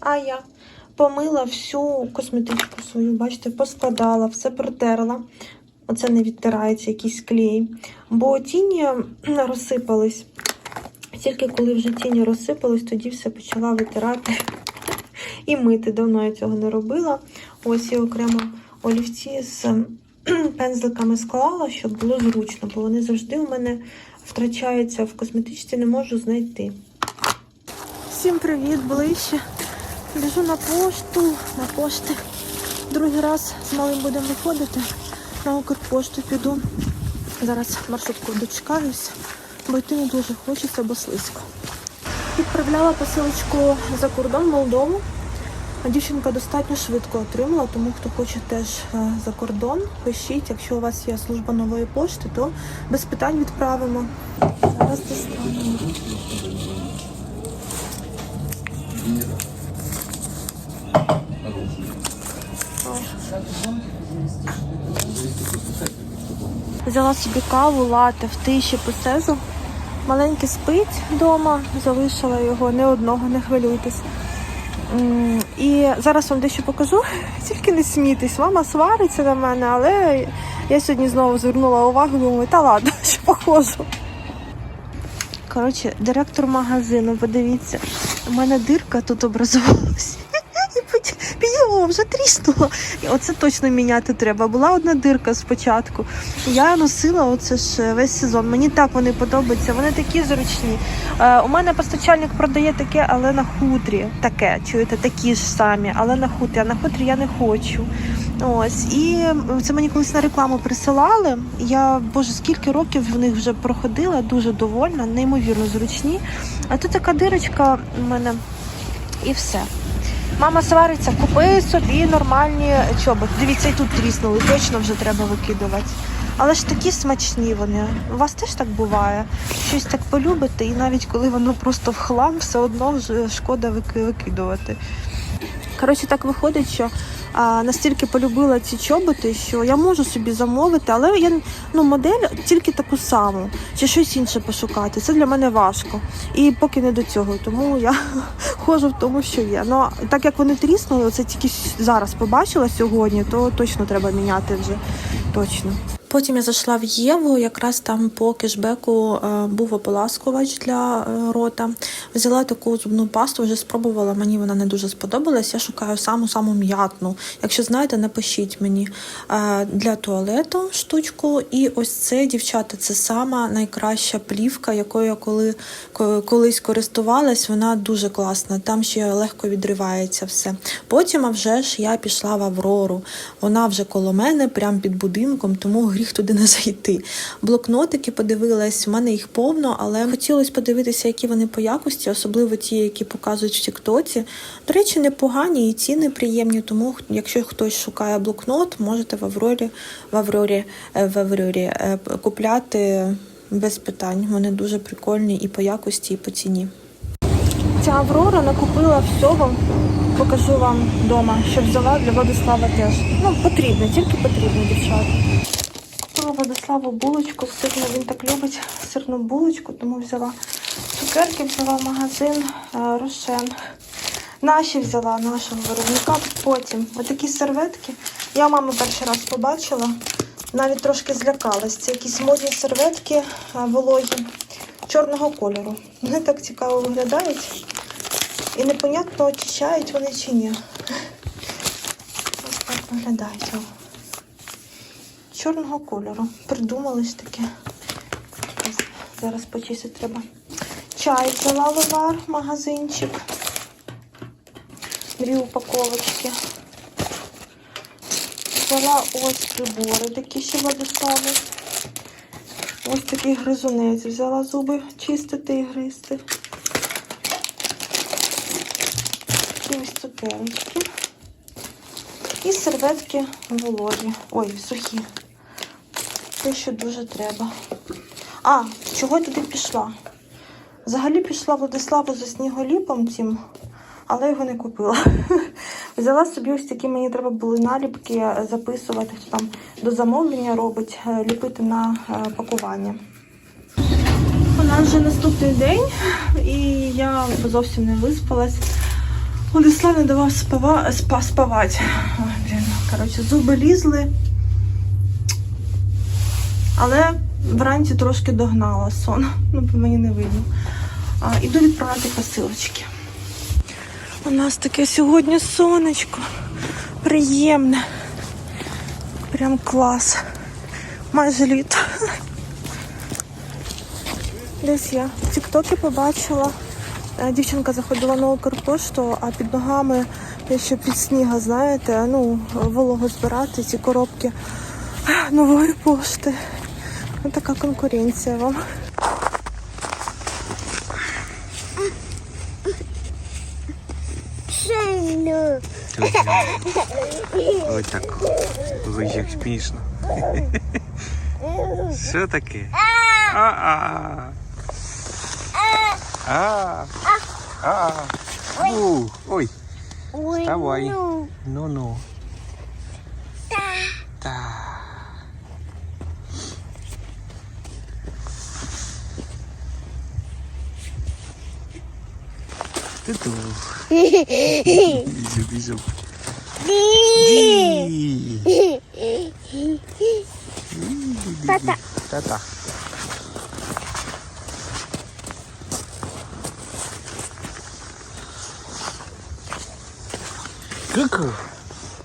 А я помила всю косметичку свою, бачите, поскладала, все протерла. Оце не відтирається якийсь клей. Бо тіні розсипались. Тільки коли вже тіні розсипались, тоді все почала витирати і мити. Давно я цього не робила. Ось я окремо олівці з пензликами склала, щоб було зручно, бо вони завжди у мене втрачаються в косметичці, не можу знайти. Всім привіт, ближче. Біжу на пошту, на пошти. Другий раз з малим будемо виходити. На Укрпошту піду. Зараз маршрутку дочекаюсь, бо йти не дуже хочеться, бо слизько. Відправляла посилочку за кордон Молдову. Дівчинка достатньо швидко отримала, тому хто хоче теж е, за кордон, пишіть. Якщо у вас є служба нової пошти, то без питань відправимо. Зараз достанемо. Взяла собі каву, лате в тиші по сезу. Маленький спить вдома, залишила його не одного, не хвилюйтесь. І зараз вам дещо покажу. Тільки не смійтесь, мама свариться на мене, але я сьогодні знову звернула увагу, думаю, та ладно, що похожу. Коротше, директор магазину, подивіться, у мене дирка тут образувалась. Піділо, вже тріснула. І оце точно міняти треба. Була одна дирка спочатку. Я носила оце ж весь сезон. Мені так вони подобаються. Вони такі зручні. Е, у мене постачальник продає таке, але на хутрі. Таке, чуєте, такі ж самі, але на хутрі. А на хутрі я не хочу. Ось і це мені колись на рекламу присилали. Я боже, скільки років в них вже проходила, дуже довольна, неймовірно зручні. А тут така дирочка у мене і все. Мама свариться, купи собі нормальні чоботи. Дивіться, і тут тріснули, точно вже треба викидувати. Але ж такі смачні вони. У вас теж так буває? Щось так полюбите, і навіть коли воно просто в хлам, все одно вже шкода викидувати. Коротше, так виходить, що а, настільки полюбила ці чоботи, що я можу собі замовити, але я ну, модель тільки таку саму, чи щось інше пошукати. Це для мене важко. І поки не до цього, тому я ходжу в тому, що є. Ну так як вони тріснули, оце тільки зараз побачила сьогодні, то точно треба міняти вже. Точно. Потім я зайшла в Єву, якраз там по кешбеку е, був ополаскувач для е, рота. Взяла таку зубну пасту, вже спробувала, мені вона не дуже сподобалась. Я шукаю саму-саму м'ятну. Якщо знаєте, напишіть мені Е, для туалету штучку. І ось це, дівчата, це сама найкраща плівка, якою я коли, колись користувалась. Вона дуже класна. Там ще легко відривається все. Потім, а вже ж, я пішла в Аврору. Вона вже коло мене, прямо під будинком, тому гріх туди не зайти. Блокнотики подивилась, у мене їх повно, але хотілося подивитися, які вони по якості, особливо ті, які показують в Тіктоці. До речі, непогані і ціни приємні, тому якщо хтось шукає блокнот, можете в Аврорі, в Аврорі, е, в Аврорі е, купляти без питань. Вони дуже прикольні і по якості, і по ціні. Ця Аврора накупила всього. Покажу вам вдома, що взяла для Владислава теж. Ну, потрібно, тільки потрібно, дівчата. Владиславу булочку сирну. Він так любить сирну булочку, тому взяла цукерки, взяла магазин е, Рошен. Наші взяла нашого виробника. Потім отакі серветки. Я у мами перший раз побачила. Навіть трошки злякалась. Це якісь модні серветки е, вологі чорного кольору. Вони так цікаво виглядають. І непонятно, очищають вони чи ні. Ось так виглядають. Чорного кольору. Придумали ж таке. Зараз почистити треба. Чай взяла Ловар, магазинчик. Дві упаковочки. Взяла ось прибори, такі ще Владиславу. Ось такий гризунець. Взяла зуби чистити і гризти. Такі ось цукерочки. І серветки вологі. Ой, сухі. Те, що дуже треба. А, чого я туди пішла? Взагалі пішла Владиславу за сніголіпом цим, але його не купила. Взяла собі ось такі, мені треба були наліпки записувати, хто там до замовлення робить, е, ліпити на е, пакування. У нас вже наступний день, і я зовсім не виспалась. Владислав не давав спава, спа, спавати. Ой, блін. Коротше, зуби лізли. Але вранці трошки догнала сон. Ну, бо мені не видно. А, іду відправляти посилочки. У нас таке сьогодні сонечко. Приємне. Прям клас. Майже літо. Десь я в Тіктокі побачила. е, Дівчинка заходила на Укрпошту, а під ногами ще під сніга, знаєте, ну, волого збирати ці коробки нової пошти. Ось така конкуренція вам. Ось так. Ой, як смішно. Що таке? А-а. А. А. У, Ой. Вставай. Ну, Ну-ну. Dudu. Beijo, beijo. Di. Tata. Tata. Cuckoo.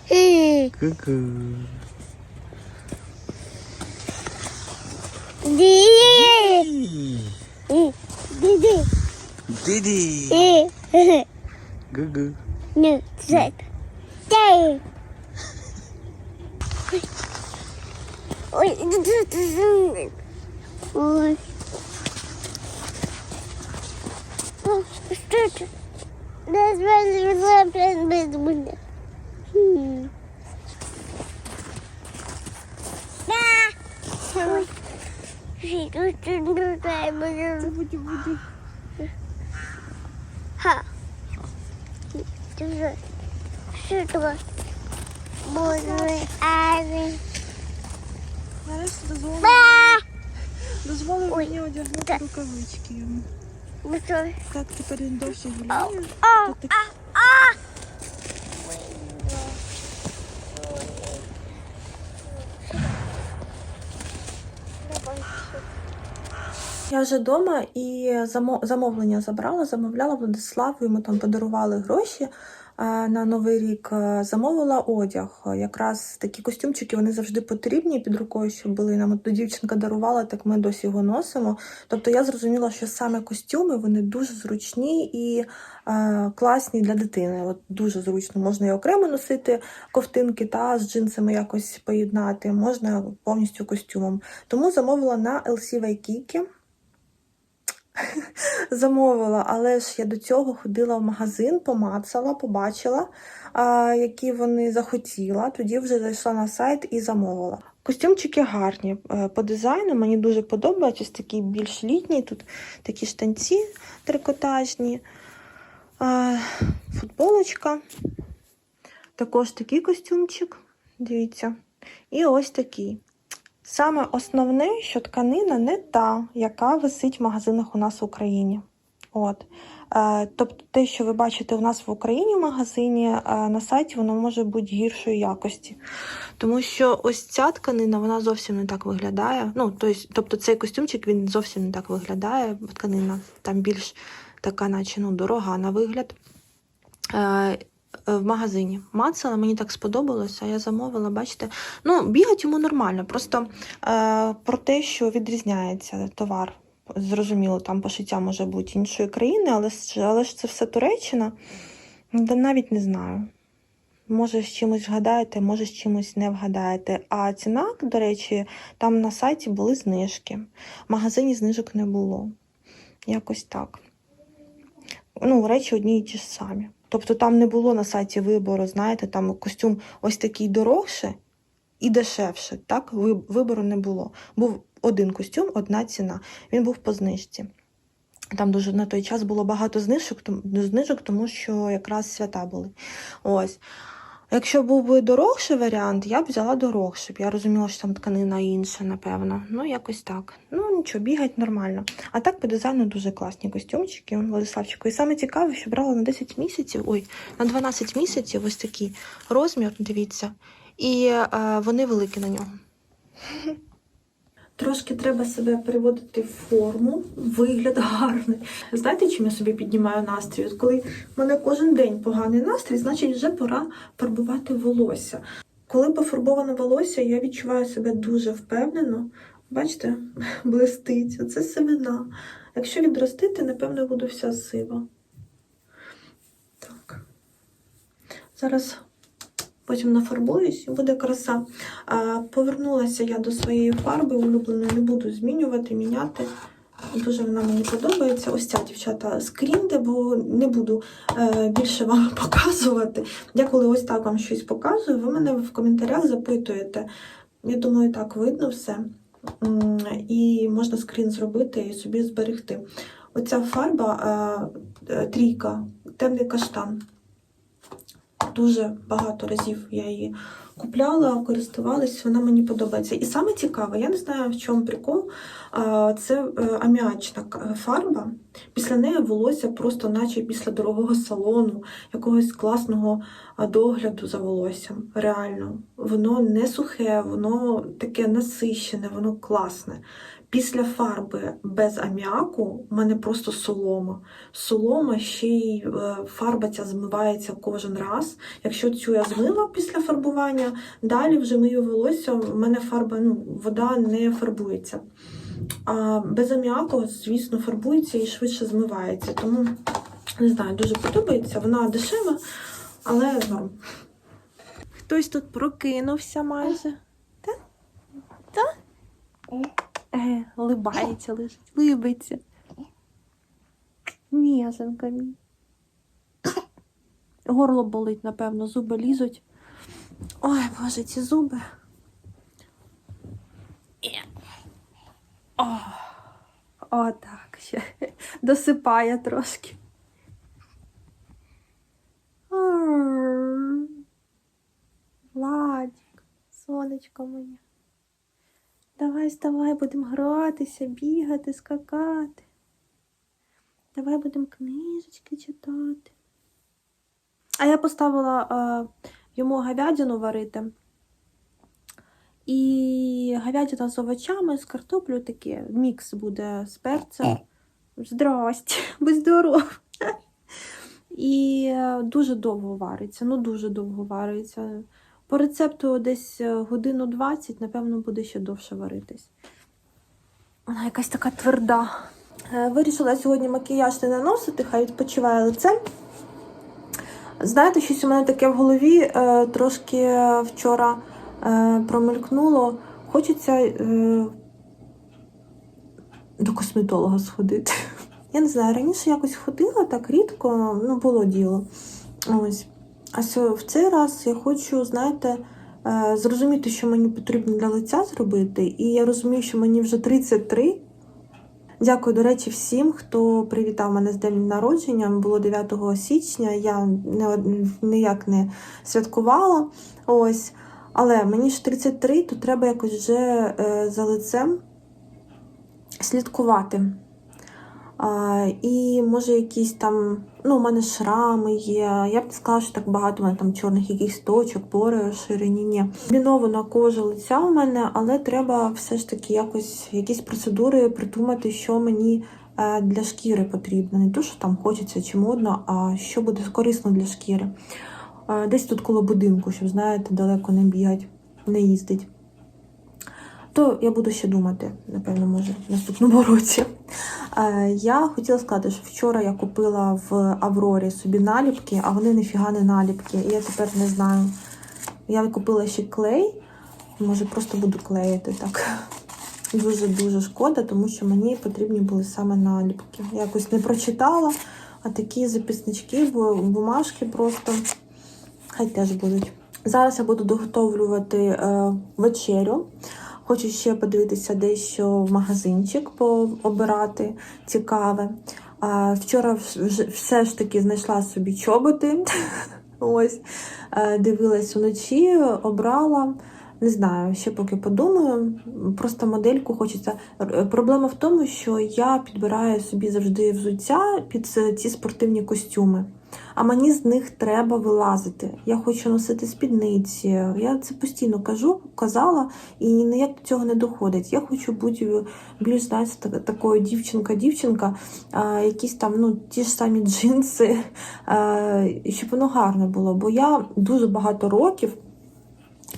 Hum. Cuckoo. Ой. Мне? Буди, буди. Ха. Держи. Что? Боже, Ари. Нарешті дозволив, дозволив Ой. мені одягнути рукавички? Так тепер він довше гуляє. Тут так- а, а! Я вже вдома і замовлення забрала, замовляла Владиславу, йому там подарували гроші на Новий рік. Е, Замовила одяг. Е, Якраз такі костюмчики вони завжди потрібні під рукою, щоб були. Нам от дівчинка дарувала, так ми досі його носимо. Тобто я зрозуміла, що саме костюми вони дуже зручні і е, класні для дитини. От дуже зручно. Можна і окремо носити ковтинки та з джинсами якось поєднати, можна повністю костюмом. Тому замовила на LC Waikiki. Замовила, але ж я до цього ходила в магазин, помацала, побачила, а, які вони захотіла. Тоді вже зайшла на сайт і замовила. Костюмчики гарні е, по дизайну, мені дуже подобається. Такий більш літній, тут такі штанці трикотажні, футболочка. Також такий костюмчик, дивіться. І ось такий. Саме основне, що тканина не та, яка висить в магазинах у нас в Україні. От. Е, тобто те, що ви бачите у нас в Україні в магазині, е, на сайті воно може бути гіршої якості. Тому що ось ця тканина вона зовсім не так виглядає. Ну, тобто, тобто цей костюмчик він зовсім не так виглядає. Тканина там більш така, наче ну, дорога на вигляд. В магазині мацала, мені так сподобалося, я замовила, бачите. Ну, бігать йому нормально, просто е, про те, що відрізняється товар. Зрозуміло, там пошиття може бути іншої країни, але, але ж це все Туреччина. Навіть не знаю. Може, з чимось вгадаєте, може, з чимось не вгадаєте. А ціна, до речі, там на сайті були знижки. В магазині знижок не було. Якось так. Ну, речі одні і ті ж самі. Тобто там не було на сайті вибору, знаєте, там костюм ось такий дорогше і дешевше. Так, вибору не було. Був один костюм, одна ціна. Він був по знижці. Там дуже на той час було багато знижок, знижок тому що якраз свята були. Ось. Якщо був би дорогший варіант, я б взяла дорогший. Я розуміла, що там тканина інша, напевно. Ну, якось так. Ну, нічого, бігать нормально. А так по дизайну дуже класні костюмчики, Владиславчику. І саме цікаве, що брала на 10 місяців, ой, на 12 місяців ось такий розмір, дивіться. І е, вони великі на нього. Трошки треба себе приводити в форму, вигляд гарний. Знаєте, чим я собі піднімаю настрій? От коли в мене кожен день поганий настрій, значить вже пора фарбувати волосся. Коли пофарбоване волосся, я відчуваю себе дуже впевнено. Бачите, блистить. Оце сивина. Якщо відростити, напевно, буду вся сива. Так. Зараз потім нафарбуюсь і буде краса. Повернулася я до своєї фарби улюбленої, не буду змінювати, міняти. Дуже вона мені подобається. Ось ця дівчата скріньте, бо не буду е, більше вам показувати. Я коли ось так вам щось показую, ви мене в коментарях запитуєте. Я думаю, так видно все. І можна скрін зробити і собі зберегти. Оця фарба е, е, трійка, темний каштан. Дуже багато разів я її купляла, користувалась, вона мені подобається. І саме цікаве, я не знаю, в чому прикол. Це е, аміачна фарба. Після неї волосся просто, наче після дорогого салону, якогось класного догляду за волоссям. Реально, воно не сухе, воно таке насищене, воно класне. Після фарби без аміаку в мене просто солома. Солома ще й е, фарба ця змивається кожен раз. Якщо цю я змила після фарбування, далі вже мию волосся, в мене фарба, ну, вода не фарбується. А без аміаку, звісно, фарбується і швидше змивається. Тому не знаю, дуже подобається. Вона дешева, але норм. Хтось тут прокинувся майже. Так? Так? Е, либається, лежить, либиться. М'язанка мій. Горло болить, напевно, зуби лізуть. Ой, боже, ці зуби. О, о так, ще досипає трошки. Владик, сонечко моє. Давай, вставай, будемо гратися, бігати, скакати. Давай будемо книжечки читати. А я поставила е, йому говядину варити. І говядина з овочами, з картоплею таке. Мікс буде з перцем. Здрасте, будь здоров. І е, дуже довго вариться. Ну, дуже довго вариться. По рецепту десь е, годину 20, напевно, буде ще довше варитись. Вона якась така тверда. Е, Вирішила сьогодні макіяж не наносити, хай відпочиває лице. Знаєте, щось у мене таке в голові е, трошки вчора промелькнуло. Хочеться до косметолога сходити. Я не знаю, раніше якось ходила так рідко, ну було діло. Ось. А в цей раз я хочу, знаєте, е, зрозуміти, що мені потрібно для лиця зробити. І я розумію, що мені вже 33. Дякую, до речі, всім, хто привітав мене з днем народження. Було 9 січня. Я не, ніяк не святкувала. Ось. Але мені ж 33, то треба якось вже е, за лицем слідкувати. І може якісь там, ну, у мене шрами є. Я б не сказала, що так багато у мене там чорних якихось точок, пори розширені. Ні. Комбінована кожа лиця у мене, але треба все ж таки якось якісь процедури придумати, що мені е, для шкіри потрібно. Не то, що там хочеться чи модно, а що буде корисно для шкіри. Е, Десь тут коло будинку, щоб, знаєте, далеко не бігать, не їздить. То я буду ще думати, напевно, може, в наступному році. Е, Я хотіла сказати, що вчора я купила в Аврорі собі наліпки, а вони ніфіга не наліпки. І я тепер не знаю. Я купила ще клей, може просто буду клеїти так. Дуже-дуже шкода, тому що мені потрібні були саме наліпки. Я якось не прочитала, а такі записнички, бумажки просто хай теж будуть. Зараз я буду доготовлювати е, вечерю. Хочу ще подивитися дещо в магазинчик, пообирати цікаве. А, вчора все ж таки знайшла собі чоботи. Ось е, дивилась вночі, обрала. Не знаю, ще поки подумаю. Просто модельку хочеться. Проблема в тому, що я підбираю собі завжди взуття під ці- ці спортивні костюми. А мені з них треба вилазити. Я хочу носити спідниці. Я це постійно кажу, казала, і ніяк до цього не доходить. Я хочу бути більш знаєте, такою дівчинка-дівчинка, якісь там ну, ті ж самі джинси, щоб воно гарне було. Бо я дуже багато років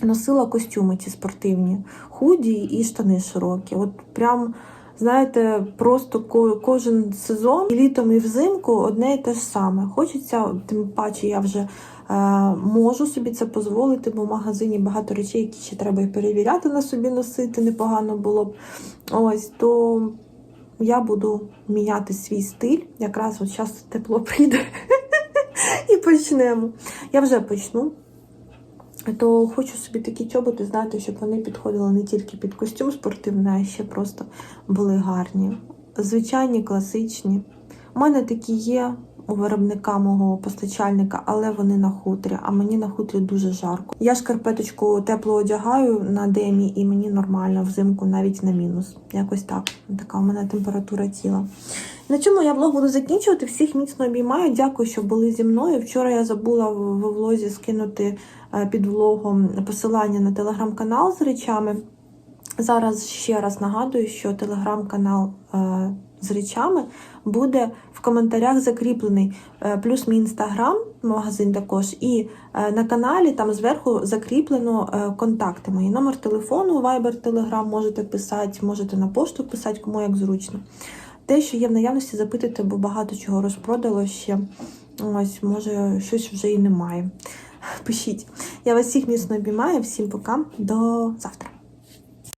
носила костюми ці спортивні, худі і штани широкі. От прям. Знаєте, просто кожен сезон, і літом і взимку одне і те ж саме. Хочеться, тим паче я вже е, можу собі це дозволити, бо в магазині багато речей, які ще треба і перевіряти на собі носити, непогано було б. Ось то я буду міняти свій стиль. Якраз от зараз тепло прийде і почнемо. Я вже почну. То хочу собі такі чоботи, знаєте, щоб вони підходили не тільки під костюм спортивний, а ще просто були гарні. Звичайні, класичні. У мене такі є у виробника мого постачальника, але вони на хутрі, а мені на хутрі дуже жарко. Я шкарпеточку тепло одягаю на демі, і мені нормально взимку навіть на мінус. Якось так. Така у мене температура тіла. На цьому я влог буду закінчувати. Всіх міцно обіймаю. Дякую, що були зі мною. Вчора я забула в влозі скинути під влогом посилання на телеграм-канал з речами. Зараз ще раз нагадую, що телеграм-канал е, з речами буде в коментарях закріплений. Е, плюс мій інстаграм, магазин також, і е, на каналі там зверху закріплено е, контакти мої. Номер телефону, Viber, Telegram можете писати, можете на пошту писати, кому як зручно. Те, що є в наявності, запитуйте, бо багато чого розпродало ще. Ось, може, щось вже і немає. Пишіть. Я вас всіх міцно обіймаю. Всім пока. До завтра.